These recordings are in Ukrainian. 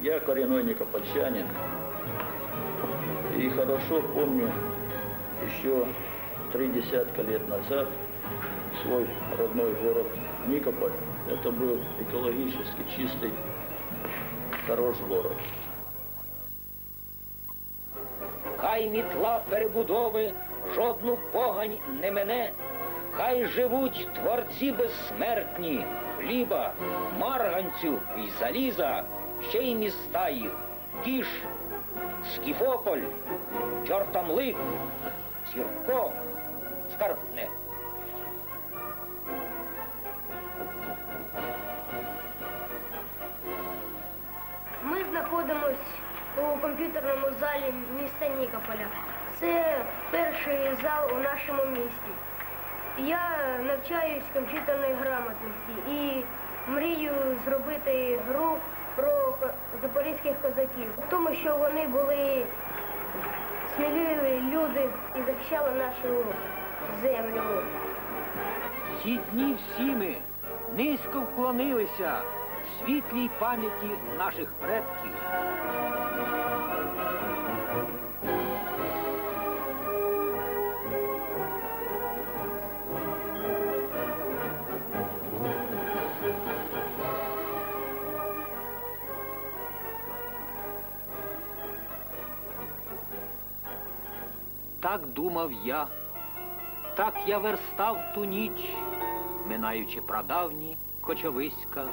Я коренной никопольчанин. И хорошо помню еще три десятка лет назад свой родной город Никополь. Это был экологически чистый, хороший город. Хай мітла перебудови жодну погань не мене. Хай живуть творці безсмертні, хліба, марганцю і заліза, ще й міста їх, Кіш, Скіфополь, Чортомлик, Сірко, Скарбне. Ми знаходимось у комп'ютерному залі міста Нікополя. Це перший зал у нашому місті. Я навчаюсь комп'ютерної грамотності і мрію зробити гру про запорізьких козаків, тому що вони були сміливі люди і захищали нашу землю. Ці дні всі ми низько вклонилися світлій пам'яті наших предків. Так думав я, так я верстав ту ніч, минаючи прадавні кочовиська.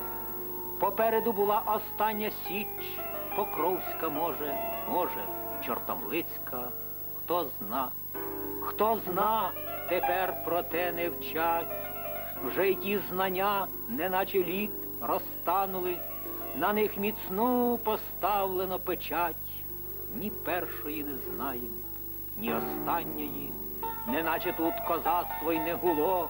Попереду була остання січ, Покровська, може, може, Чортомлицька. Хто зна, хто зна, тепер про те не вчать. Вже й ті знання, неначе лід, розтанули, на них міцну поставлено печать. Ні першої не знаєм, ні останньої, неначе тут козацтво й не гуло,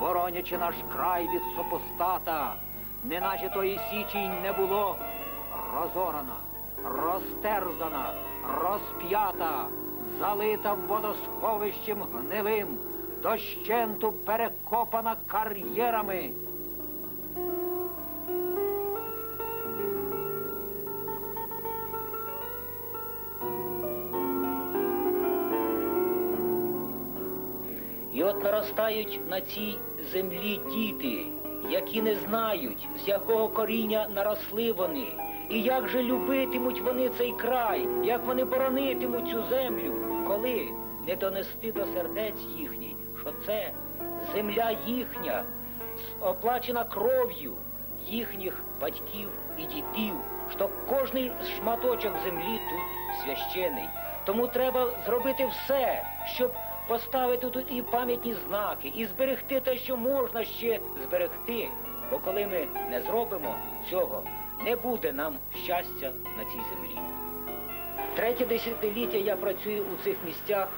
боронячи наш край від супостата, неначе тої січі й не було, розорана, розтерзана, розп'ята, залита водосховищем гнилим, дощенту перекопана кар'єрами. От наростають на цій землі діти, які не знають, з якого коріння наросли вони, і як же любитимуть вони цей край, як вони боронитимуть цю землю, коли не донести до сердець їхніх, що це земля їхня, оплачена кров'ю їхніх батьків і дітей, що кожний шматочок землі тут священий. Тому треба зробити все, щоб поставити тут і пам'ятні знаки, і зберегти те, що можна ще зберегти. Бо коли ми не зробимо цього, не буде нам щастя на цій землі. Третє десятиліття я працюю у цих місцях.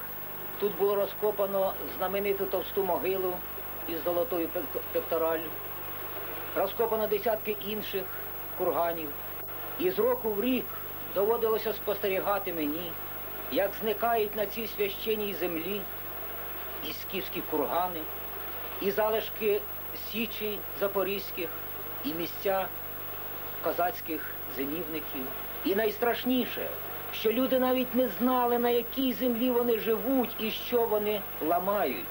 Тут було розкопано знамениту товсту могилу із золотою пек- пектораллю. Розкопано десятки інших курганів. І з року в рік доводилося спостерігати мені, як зникають на цій священній землі і скіфські кургани, і залишки січі запорізьких, і місця козацьких зимівників. І найстрашніше, що люди навіть не знали, на якій землі вони живуть і що вони ламають.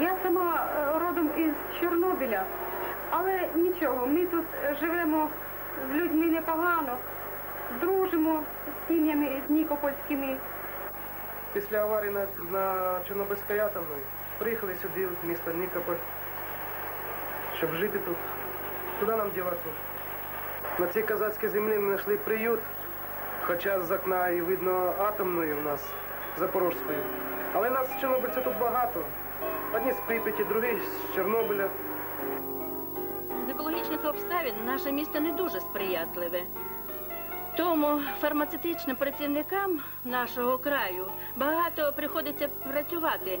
Я сама е, родом із Чорнобиля, але нічого, ми тут живемо з людьми непогано, дружимо з сім'ями з Нікопольськими. Після аварії на, на Чорнобильській атомної приїхали сюди, в місто Нікополь, щоб жити тут. Куди нам діватися? На цій козацькій землі ми знайшли приют, хоча з окна і видно атомної в нас, Запорожської. Але нас чорнобильців тут багато. Одні з Прип'яті, другі з Чорнобиля. З екологічних обставин наше місто не дуже сприятливе. Тому фармацевтичним працівникам нашого краю багато приходиться працювати.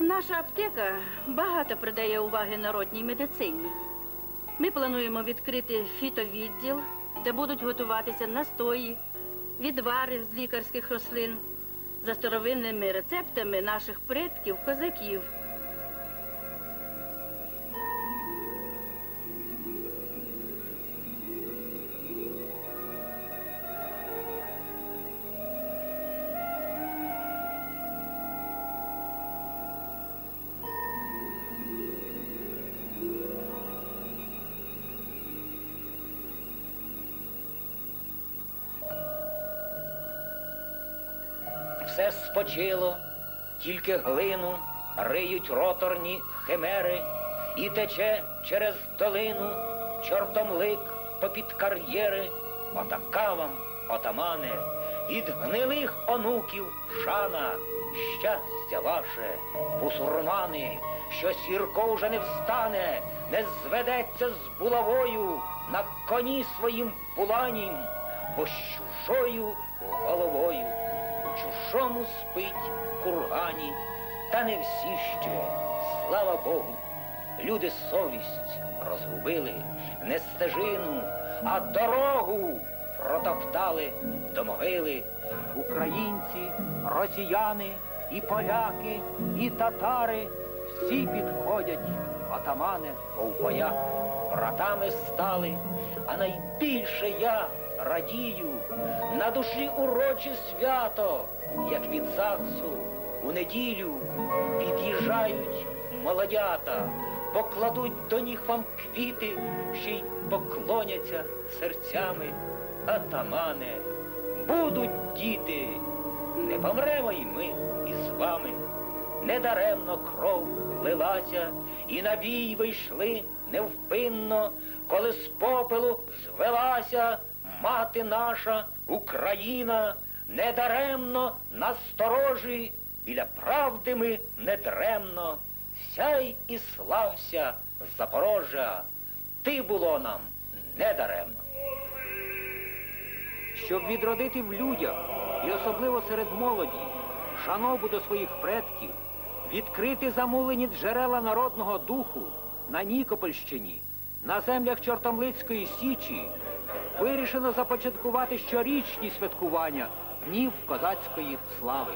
Наша аптека багато придає уваги народній медицині. Ми плануємо відкрити фітовідділ, де будуть готуватися настої, відвари з лікарських рослин за старовинними рецептами наших предків, козаків. Все спочило, тільки глину риють роторні химери, і тече через долину чортомлик попід кар'єри. Отака вам, отамане, від гнилих онуків шана, щастя ваше, бусурмани, що сірко вже не встане, не зведеться з булавою на коні своїм буланім, бо з чужою головою у чужому спить кургані, та не всі ще, слава Богу, люди совість розгубили, не стежину, а дорогу протоптали до могили. Українці, росіяни, і поляки, і татари всі підходять, отамане, бо в боях братами стали, а найбільше я радію, на душі уроче свято, як від ЗАГСу у неділю під'їжджають молодята, покладуть до ніг вам квіти, ще й поклоняться серцями. Атамане, будуть діти, не помремо й ми із вами. Недаремно кров лилася, і на бій вийшли невпинно, коли з попелу звелася мати наша Україна, недаремно насторожі, біля правди ми недремно. Сяй і слався, Запорожжя, ти було нам недаремно. Щоб відродити в людях, і особливо серед молоді, шанову до своїх предків, відкрити замулені джерела народного духу на Нікопольщині, на землях Чортомлицької Січі, вирішено започаткувати щорічні святкування Днів козацької слави.